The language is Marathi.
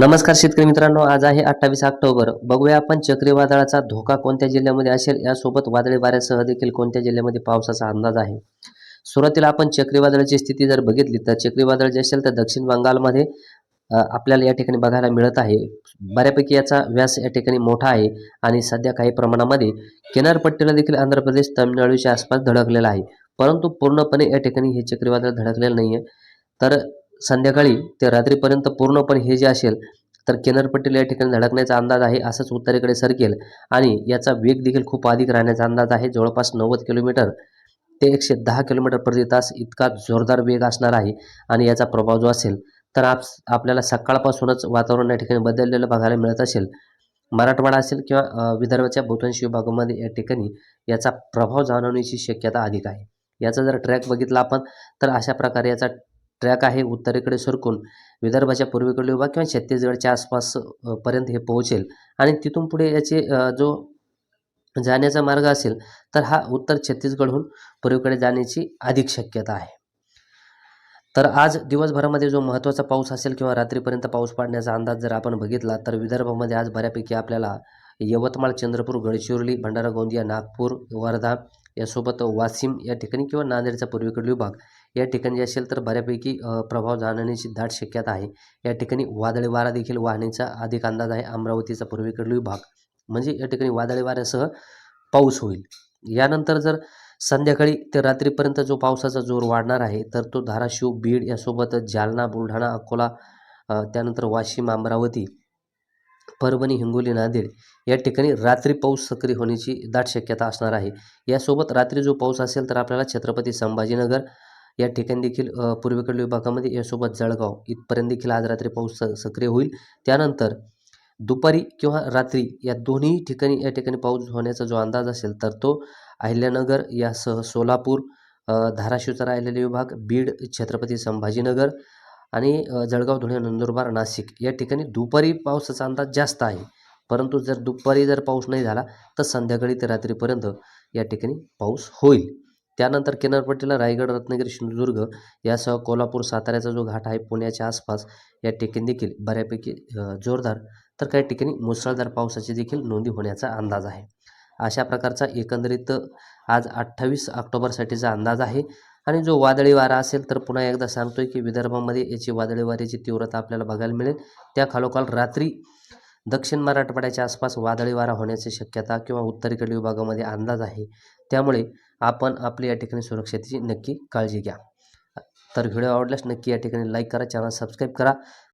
नमस्कार शेतकरी मित्रांनो आज आहे अठ्ठावीस ऑक्टोबर. बघूया आपण चक्रीवादळाचा धोका कोणत्या जिल्ह्यामध्ये असेल? यासोबत वादळी वाऱ्यासह देखील कोणत्या जिल्ह्यामध्ये पावसाचा अंदाज आहे? सुरुवातीला आपण चक्रीवादळाची स्थिती जर बघितली तर चक्रीवादळ जे असेल तर दक्षिण बंगालमध्ये आपल्याला या ठिकाणी बघायला मिळत आहे. बऱ्यापैकी याचा व्यास या ठिकाणी मोठा आहे आणि सध्या काही प्रमाणामध्ये किनारपट्टीला देखील आंध्र प्रदेश तामिळनाडूच्या आसपास धडकलेला आहे. परंतु पूर्णपणे या ठिकाणी हे चक्रीवादळ धडकलेलं नाही आहे तर संध्याकाळी ते रात्रीपर्यंत पूर्णपणे हे जे असेल तर किनारपट्टीला या ठिकाणी धडकण्याचा अंदाज आहे असंच उत्तरेकडे सरकेल. आणि याचा वेग देखील खूप अधिक राहण्याचा अंदाज आहे. जवळपास नव्वद किलोमीटर ते एकशे दहा किलोमीटर प्रति तास इतका जोरदार वेग असणार आहे आणि याचा प्रभाव जो असेल तर आप आपल्याला सकाळपासूनच वातावरण या ठिकाणी बदललेलं बघायला मिळत असेल. मराठवाडा असेल किंवा विदर्भाच्या बहुतांश विभागामध्ये या ठिकाणी याचा प्रभाव जाणवण्याची शक्यता अधिक आहे. याचा जर ट्रॅक बघितला आपण तर अशा प्रकारे याचा ट्रॅक आहे उत्तरेकडे सरकून विदर्भाच्या पूर्वेकडील विभाग किंवा छत्तीसगडच्या आसपास पर्यंत हे पोहोचेल. आणि तिथून पुढे याचे जो जाण्याचा मार्ग असेल तर हा उत्तर छत्तीसगडहून पूर्वेकडे जाण्याची अधिक शक्यता आहे. तर आज दिवसभरामध्ये जो महत्त्वाचा पाऊस असेल किंवा रात्रीपर्यंत पाऊस पडण्याचा अंदाज जर आपण बघितला तर विदर्भामध्ये आज बऱ्यापैकी आपल्याला यवतमाळ चंद्रपूर गडचिरोली भंडारा गोंदिया नागपूर वर्धा यासोबत वाशिम या ठिकाणी किंवा नांदेडचा पूर्वेकडील विभाग या ठिकाणी जे असेल तर बऱ्यापैकी प्रभाव जाणवण्याची दाट शक्यता आहे. या ठिकाणी वादळी वारा देखील वाहण्याचा अधिक अंदाज आहे. अमरावतीचा पूर्वेकडील विभाग म्हणजे या ठिकाणी वादळी वाऱ्यासह पाऊस होईल. यानंतर जर संध्याकाळी ते रात्रीपर्यंत जो पावसाचा जोर वाढणार आहे तर तो धाराशिव बीड यासोबत जालना बुलढाणा अकोला त्यानंतर वाशिम अमरावती परभणी हिंगोली नांदेड या ठिकाणी रात्री पाऊस सक्रिय होण्याची दाट शक्यता असणार आहे. यासोबत रात्री जो पाऊस असेल तर आपल्याला छत्रपती संभाजीनगर या ठिकाणी देखील पूर्वेकडील विभागामध्ये यासोबत जळगाव इथपर्यंत देखील आज रात्री पाऊस स सक्रिय होईल. त्यानंतर दुपारी किंवा रात्री या दोन्ही ठिकाणी या ठिकाणी पाऊस होण्याचा जो अंदाज असेल तर तो अहिल्यानगर यासह सोलापूर धाराशिवचा राहिलेले विभाग बीड छत्रपती संभाजीनगर आणि जळगाव धुळे नंदुरबार नाशिक या ठिकाणी दुपारी पावसाचा अंदाज जास्त आहे. परंतु जर दुपारी जर पाऊस नाही झाला तर संध्याकाळी ते रात्रीपर्यंत या ठिकाणी पाऊस होईल. त्यानंतर किनारपट्टीला रायगड रत्नागिरी सिंधुदुर्ग यासह कोल्हापूर साताऱ्याचा जो घाट आहे पुण्याच्या आसपास या ठिकाणी देखील बऱ्यापैकी जोरदार तर काही ठिकाणी मुसळधार पावसाची देखील नोंदी होण्याचा अंदाज आहे. अशा प्रकारचा एकंदरीत आज अठ्ठावीस ऑक्टोबरसाठीचा अंदाज आहे. आणि जो वादळी वारा असेल तर पुन्हा एकदा सांगतोय की विदर्भामध्ये याची वादळी वाऱ्याची तीव्रता आपल्याला बघायला मिळेल. त्या खालोखाल रात्री दक्षिण मराठवाड्याच्या आसपास वादळी वारा होण्याची शक्यता किंवा उत्तरेकडील विभागामध्ये अंदाज आहे. त्यामुळे आपण आपली या ठिकाणी सुरक्षेची नक्की काळजी घ्या. तर व्हिडिओ आवडल्यास नक्की या ठिकाणी लाईक करा चॅनल सबस्क्राईब करा.